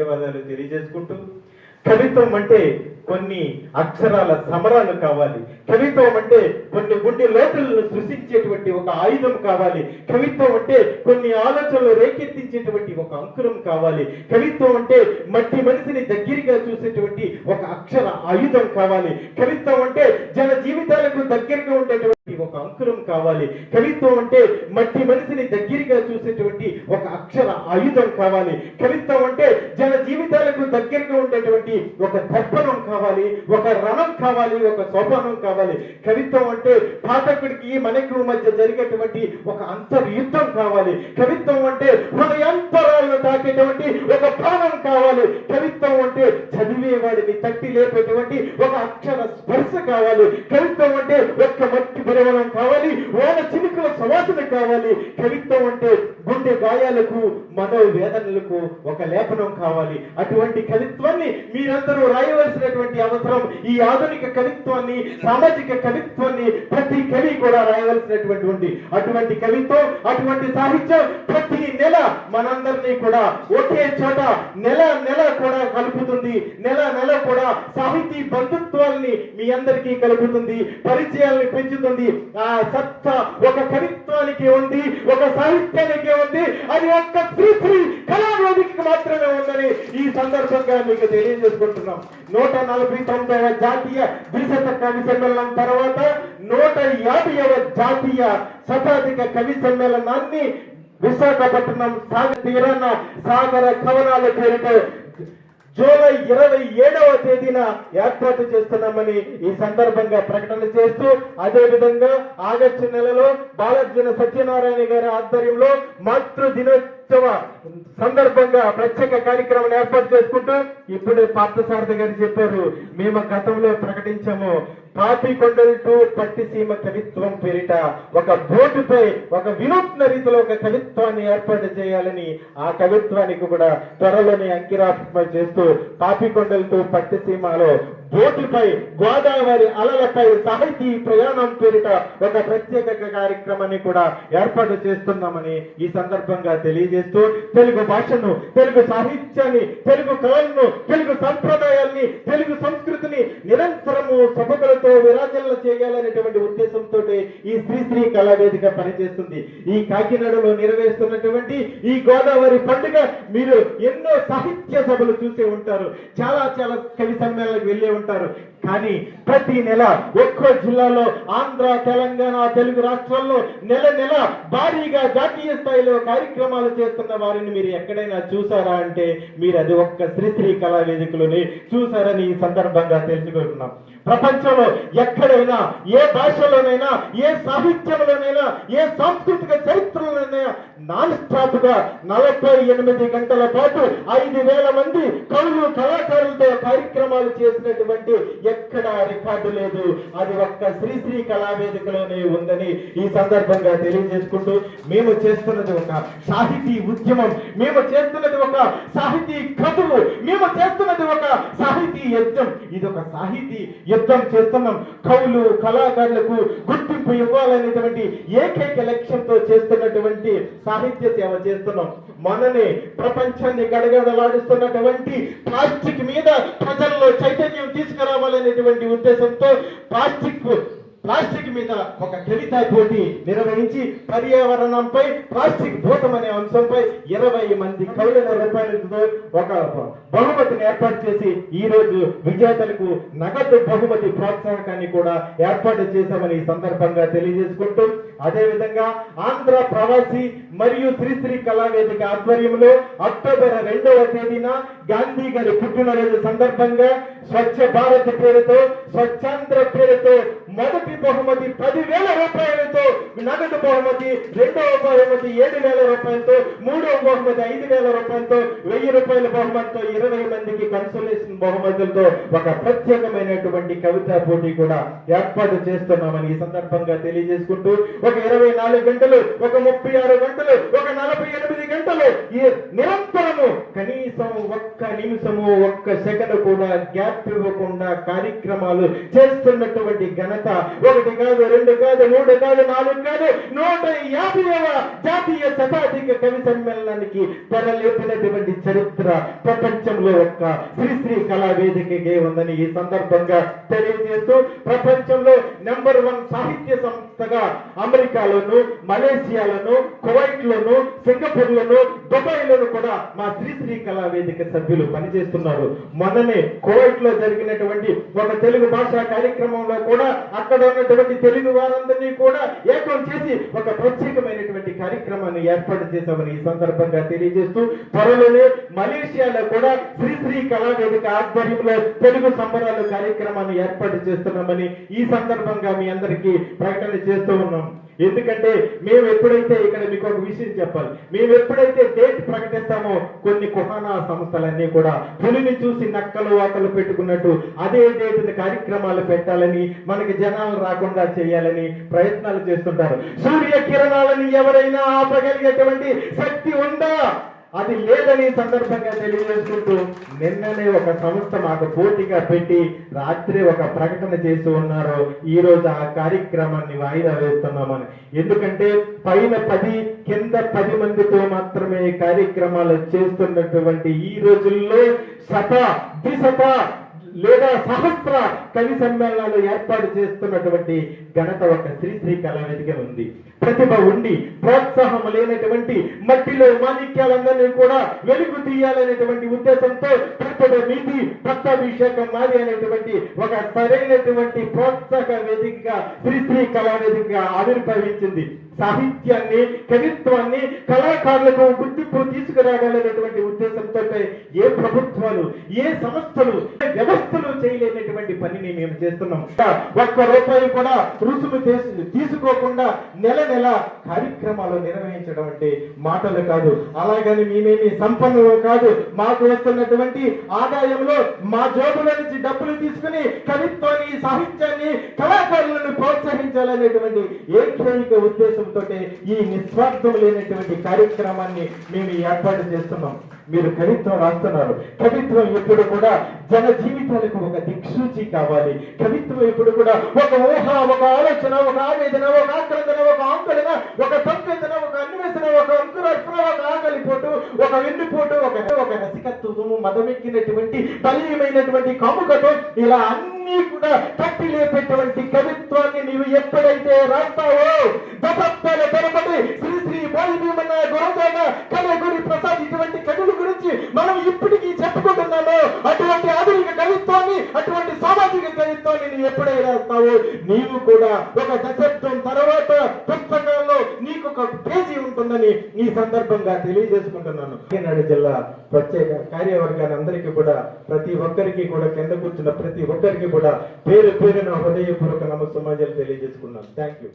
ధన్యవాదాలు తెలియజేసుకుంటూ కవిత్వం అంటే కొన్ని అక్షరాల సమరాలు కావాలి. కవిత్వం అంటే కొన్ని గుండె లోతులను సృష్టించేటువంటి ఒక ఆయుధం కావాలి. కవిత్వం అంటే కొన్ని ఆలోచనలు రేకెత్తించేటువంటి ఒక అంకురం కావాలి. కవిత్వం అంటే మట్టి మనిషిని దగ్గరగా చూసేటువంటి ఒక అక్షర ఆయుధం కావాలి. కవిత్వం అంటే జన జీవితాలకు దగ్గరగా ఉండేటువంటి ఒక అంకురం కావాలి. కవిత్వం అంటే మట్టి మనిషిని దగ్గరగా చూసేటువంటి ఒక అక్షర ఆయుధం కావాలి. కవిత్వం అంటే జన జీవితాలకు దగ్గరగా ఉండేటువంటి ఒక దర్పణం కావాలి ఒక రణం కావాలి ఒక సోపానం కావాలి. కవిత్వం అంటే పాఠకుడికి మనకు మధ్య జరిగేటువంటి ఒక అంతర్యుద్ధం కావాలి. కవిత్వం అంటే హృదయాంతరాలను తాకేటువంటి ఒక ప్రాణం కావాలి. కవిత్వం అంటే చదివేవాడిని తట్టి లేపేటువంటి ఒక అక్షర స్పర్శ కావాలి. కవిత్వం అంటే ఒక్క మట్టి కేవలం కావాలి ఓన చినుకుల సువాసన కావాలి. కవిత్వం అంటే గుండె గాయాలకు మనోవేదనలకు ఒక లేపనం కావాలి. అటువంటి కవిత్వాన్ని మీరందరూ రాయవలసినటువంటి అవసరం. ఈ ఆధునిక కవిత్వాన్ని సామాజిక కవిత్వాన్ని ప్రతి కవి కూడా రాయవలసినటువంటి అటువంటి కవిత్వం అటువంటి సాహిత్యం ప్రతి నెల మనందరినీ కూడా ఒకే చోట నెల నెల కూడా కలుపుతుంది. నెల నెల కూడా సాహితీ బంధుత్వాల్ని మీ అందరికీ కలుపుతుంది. పరిచయాల్ని పెంచుతుంది. ఆ సత్త ఒక కవిత్వానికి ఉంది ఒక సాహిత్యానికి ఉంది అది ఒక్క శ్రీశ్రీ కళావేదికకి మాత్రమే ఉందని ఈ సందర్భంగా మీకు తెలియజేసుకుంటున్నాం. నూట నలభై తొమ్మిదవ జాతీయ ద్విశత కవి సమ్మేళనం తర్వాత నూట యాభైవ జాతీయ శతాధిక కవి సమ్మేళనాన్ని విశాఖపట్నం సాగ తీరాన సాగర కవనాల పేరుతో జూలై ఇరవై ఏడవ తేదీన ఏర్పాటు చేస్తున్నామని ఈ సందర్భంగా ప్రకటన చేస్తూ అదే విధంగా ఆగస్టు నెలలో బాలర్జున సత్యనారాయణ గారి ఆధ్వర్యంలో మాతృ దినోత్సవ సందర్భంగా ప్రత్యేక కార్యక్రమం ఏర్పాటు చేసుకుంటూ ఇప్పుడు పార్థసారథి గారు చెప్పారు మేము గతంలో ప్రకటించాము. పాపికొండలు టు పట్టిసీమ కవిత్వం పేరిట ఒక బోర్డుపై ఒక వినూత్న రీతిలో ఒక కవిత్వాన్ని ఏర్పాటు చేయాలని ఆ కవిత్వానికి కూడా త్వరలోనే అంకిరాత్మ చేస్తూ పాపికొండలు టు పట్టిసీమలో బోటుపై గోదావరి అలలపై సాహితీ ప్రయాణం పేరిట ఒక ప్రత్యేక కార్యక్రమాన్ని కూడా ఏర్పాటు చేస్తున్నామని ఈ సందర్భంగా తెలియజేస్తూ తెలుగు భాషను తెలుగు సాహిత్యాన్ని తెలుగు కళలను తెలుగు సంప్రదాయాల్ని తెలుగు సంస్కృతిని నిరంతరము సభకులతో విరాజనలు చేయాలనేటువంటి ఉద్దేశంతో ఈ శ్రీశ్రీ కళావేదిక పనిచేస్తుంది. ఈ కాకినాడలో నిర్వహిస్తున్నటువంటి ఈ గోదావరి పండుగ మీరు ఎన్నో సాహిత్య సభలు చూసే ఉంటారు. చాలా చాలా కవి సమ్మేళనకు వెళ్ళే ఉంటారు. కానీ ప్రతి నెల ఒక్కో జిల్లాలో ఆంధ్ర తెలంగాణ తెలుగు రాష్ట్రాల్లో నెల నెల భారీగా జాతీయ స్థాయిలో కార్యక్రమాలు చేస్తున్న వారిని మీరు ఎక్కడైనా చూసారా అంటే మీరు అది ఒక్క శ్రీశ్రీ కళా వేదికలోనే చూసారని ఈ సందర్భంగా తెలుసుకుంటున్నాం. ప్రపంచంలో ఎక్కడైనా ఏ భాషలోనైనా ఏ సాహిత్యంలోనైనా ఏ సాంస్కృతిక చరిత్రలోనైనా నాన్ స్టాప్గా నలభై ఎనిమిది గంటల పాటు ఐదు వేల మంది కవులు కళాకారులతో కార్యక్రమాలు చేసినటువంటి ఎక్కడా రికార్డు లేదు. అది ఒక్క శ్రీశ్రీ కళావేదికలోనే ఉందని ఈ సందర్భంగా తెలియజేసుకుంటూ మేము చేస్తున్నది ఒక సాహితీ ఉద్యమం. మేము చేస్తున్నది ఒక సాహితీ కథవు మేము చేస్తున్నది ఒక సాహితీ యజ్ఞం. ఇది ఒక సాహితీ యుద్ధం చేస్తున్నాం. కవులు కళాకారులకు గుర్తింపు ఇవ్వాలనేటువంటి ఏకైక లక్ష్యంతో చేస్తున్నటువంటి సాహిత్య సేవ చేస్తున్నాం. మననే ప్రపంచాన్ని గడగడలాడుస్తున్నటువంటి ప్లాస్టిక్ మీద ప్రజల్లో చైతన్యం తీసుకురావాలనేటువంటి ఉద్దేశంతో ప్లాస్టిక్ ప్లాస్టిక్ మీద ఒక కవితా పోటీ నిర్వహించి పర్యావరణంపై ప్లాస్టిక్ భూతం అనే అంశంపై ఇరవై మంది కవుల రూపాయలతో ఒక బహుమతిని ఏర్పాటు చేసి ఈ రోజు విజేతలకు నగదు బహుమతి ప్రోత్సాహకాన్ని కూడా ఏర్పాటు చేశామని ఈ సందర్భంగా తెలియజేసుకుంటూ అదేవిధంగా ఆంధ్ర ప్రవాసి మరియు శ్రీశ్రీ కళావేదిక ఆధ్వర్యంలో అక్టోబర్ రెండవ తేదీన గాంధీ గారి పుట్టినరోజు సందర్భంగా స్వచ్ఛ భారత్ పేరుతో స్వచ్ఛాంధ్ర పేరుతో మొదటి బహుమతి పదివేల రూపాయలతో నగదు బహుమతి రెండవ బహుమతి ఏడు వేల రూపాయలతో మూడవ బహుమతి ఐదు వేల రూపాయలతో వెయ్యి రూపాయల బహుమతితో ఇరవై మందికి కన్సోలేషన్ బహుమతులతో ఒక ప్రత్యేకమైనటువంటి కవితా పోటీ కూడా ఏర్పాటు చేస్తున్నామని ఈ సందర్భంగా తెలియజేసుకుంటూ ఒక ఇరవై నాలుగు గంటలు ఒక ముప్పై ఆరు గంటలు ఒక నలభై ఎనిమిది గంటలు ఈ నిరంతరము కనీసం ఒక్క నిమిషము ఒక్క సెకండ్ కూడా గ్యాప్ ఇవ్వకుండా కార్యక్రమాలు చేస్తున్నటువంటి ఘనత ఒకటి కాదు రెండు కాదు మూడు కాదు నాలుగు కాదు నూట యాభైవ జాతీయ శతాధిక కవి సమ్మేళనానికి తెరలేపినటువంటి చరిత్ర ప్రపంచంలో ఒక్క శ్రీశ్రీ కళా వేదికకే ఉందని ఈ సందర్భంగా తెలియజేస్తూ ప్రపంచంలో నెంబర్ వన్ సాహిత్య సంస్థగా అమెరికాలోను మలేసియాలోను కువైట్ లోను సింగపూర్ లోను దుబాయ్ లోను కూడా మా శ్రీశ్రీ కళా వేదిక సభ్యులు పనిచేస్తున్నారు. మొన్ననే కువైట్లో జరిగినటువంటి ఒక తెలుగు భాషా కార్యక్రమంలో కూడా అక్కడ ఉన్నటువంటి తెలుగు వారందరినీ కూడా ఏకం చేసి ఒక ప్రత్యేకమైనటువంటి కార్యక్రమాన్ని ఏర్పాటు చేశామని ఈ సందర్భంగా తెలియజేస్తూ త్వరలోనే మలేషియాలో కూడా శ్రీశ్రీ కళా వేదిక ఆధ్వర్యంలో తెలుగు సంబరాలు కార్యక్రమాన్ని ఏర్పాటు చేస్తున్నామని ఈ సందర్భంగా మీ అందరికీ ప్రకటన చేస్తూ ఉన్నాం. ఎందుకంటే మేము ఎప్పుడైతే ఇక్కడ మీకు ఒక విషయం చెప్పాలి మేము ఎప్పుడైతే డేట్ ప్రకటిస్తామో కొన్ని కుహానా సంస్థలన్నీ కూడా పులిని చూసి నక్కలు వాతలు పెట్టుకున్నట్టు అదే డేట్ కార్యక్రమాలు పెట్టాలని మనకి జనాలు రాకుండా చేయాలని ప్రయత్నాలు చేస్తుంటారు. సూర్య కిరణాలని ఎవరైనా ఆపగలిగేటువంటి శక్తి ఉందా? అది లేదని సందర్భంగా తెలియజేసుకుంటూ నిన్ననే ఒక సంస్థ మాకు పోటీగా పెట్టి రాత్రి ఒక ప్రకటన చేస్తూ ఉన్నారు. ఈ రోజు ఆ కార్యక్రమాన్ని వాయిదా వేస్తున్నామని. ఎందుకంటే పైన పది కింద పది మందితో మాత్రమే కార్యక్రమాలు చేస్తున్నటువంటి ఈ రోజుల్లో శత సత లేదా సహస్ర కవి సమ్మేళనాలు ఏర్పాటు చేస్తున్నటువంటి ఘనత ఒక శ్రీశ్రీ కళావేదిక ఉంది. ప్రతిభ ఉండి ప్రోత్సాహం లేనటువంటి మట్టిలో మాణిక్యాలందరినీ కూడా వెలుగు తీయాలనేటువంటి ఉద్దేశంతో ప్రతిభ మీది పట్టాభిషేకం మాది అనేటువంటి ఒక సరైనటువంటి ప్రోత్సాహ వేదికగా శ్రీశ్రీ కళావేదికగా ఆవిర్భవించింది. సాహిత్యాన్ని కవిత్వాన్ని కళాకారులకు గుర్తింపు తీసుకురాగలనటువంటి ఉద్దేశంతో ఏ ప్రభుత్వాలు ఏ సంస్థలు వ్యవస్థలు చేయలేనటువంటి పనిని మేము చేస్తున్నాం. ఒక్క రూపాయి కూడా రుసుము తీసుకోకుండా నెల నెల కార్యక్రమాలు నిర్వహించడం అంటే మాటలు కాదు. అలాగని మేమేమి సంపన్నులు కాదు. మాకు వస్తున్నటువంటి ఆదాయంలో మా జోబుల నుంచి డబ్బులు తీసుకుని కవిత్వాన్ని సాహిత్యాన్ని కళాకారులను ప్రోత్సహించాలనేటువంటి ఏకైక ఉద్దేశంతో ఈ నిస్వార్థం లేనటువంటి కార్యక్రమాన్ని మేము ఏర్పాటు చేస్తున్నాం. మీరు కవిత్వం రాస్తున్నారు. కవిత్వం ఎప్పుడు కూడా జన జీవితాలకు ఒక దిక్సూచి కావాలి. కవిత్వం ఎప్పుడు కూడా ఒక ఊహ ఒక ఆలోచన ఒక ఆవేదన ఒక ఆక్రందన ఒక ఆందోళన ఒక సంవేదన ఒక అన్వేషణ ఒక అంకురార్పణ ఒక ఆకలిపోటు ఒక వెన్నుపోటు ఒక ఒక రసికత్వము మదమెక్కినటువంటి బలీయమైనటువంటి కాముకతో ఇలా అన్ని కూడా కట్టి లేపేటువంటి కవిత్వాన్ని నీవు ఎప్పుడైతే రాస్తావో దశాబ్దాల తరబడి శ్రీ శ్రీ భోజనమన్న కవి గురి ప్రసాద్ ఇటువంటి కవుల గురించి మనం ఇప్పటికీ చెప్పుకుంటున్నాము. అటువంటి ఆధునిక కవిత్వాన్ని అటువంటి సామాజిక కవిత్వాన్ని నీవు ఎప్పుడైతే రాస్తావో నీవు కూడా ఒక దశాబ్దం తర్వాత ఉందని ఈ సందర్భంగా తెలియజేసుకుంటున్నాను. కాకినాడ జిల్లా ప్రత్యేక కార్యవర్గాన్ని అందరికీ కూడా ప్రతి ఒక్కరికి కూడా కింద కూర్చున్న ప్రతి ఒక్కరికి కూడా పేరు పేరున హృదయపూర్వక నమస్సమాజాలు తెలియజేసుకున్నాను. Thank you